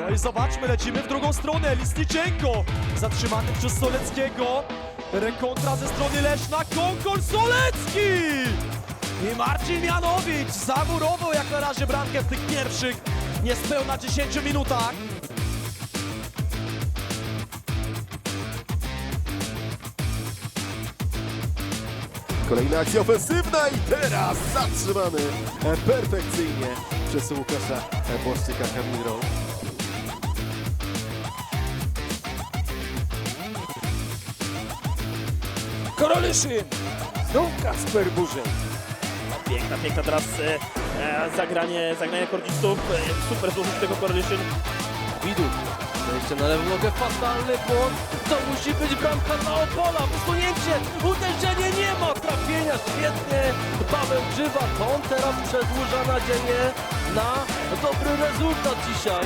No i zobaczmy, lecimy w drugą stronę. Lisniczenko zatrzymany przez Soleckiego. Rekontra ze strony Leszna. Konkol Solecki! I Marcin Janowicz zamurował jak na razie bramkę w tych pierwszych niespełna 10 minutach. Kolejna akcja ofensywna i teraz zatrzymany e, perfekcyjnie przez Łukasza e, Błaszczyka Korolyszyn! Znów Kasper Burzyn. Piękna, piękna teraz e, zagranie, zagranie kordzistów. E, super złożyć tego Korolyszyn. Widut. Jeszcze na lewą nogę fatalny błąd. To musi być bramka dla Opola. Wysunięcie. Uderzenie nie ma. Trafienia świetnie. Paweł Grzywa. To on teraz przedłuża nadzieję na dobry rezultat dzisiaj.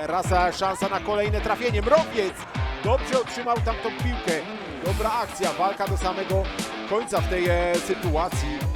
Teraz szansa na kolejne trafienie. Mrowiec dobrze otrzymał tamtą piłkę. Dobra akcja, walka do samego końca w tej e, sytuacji.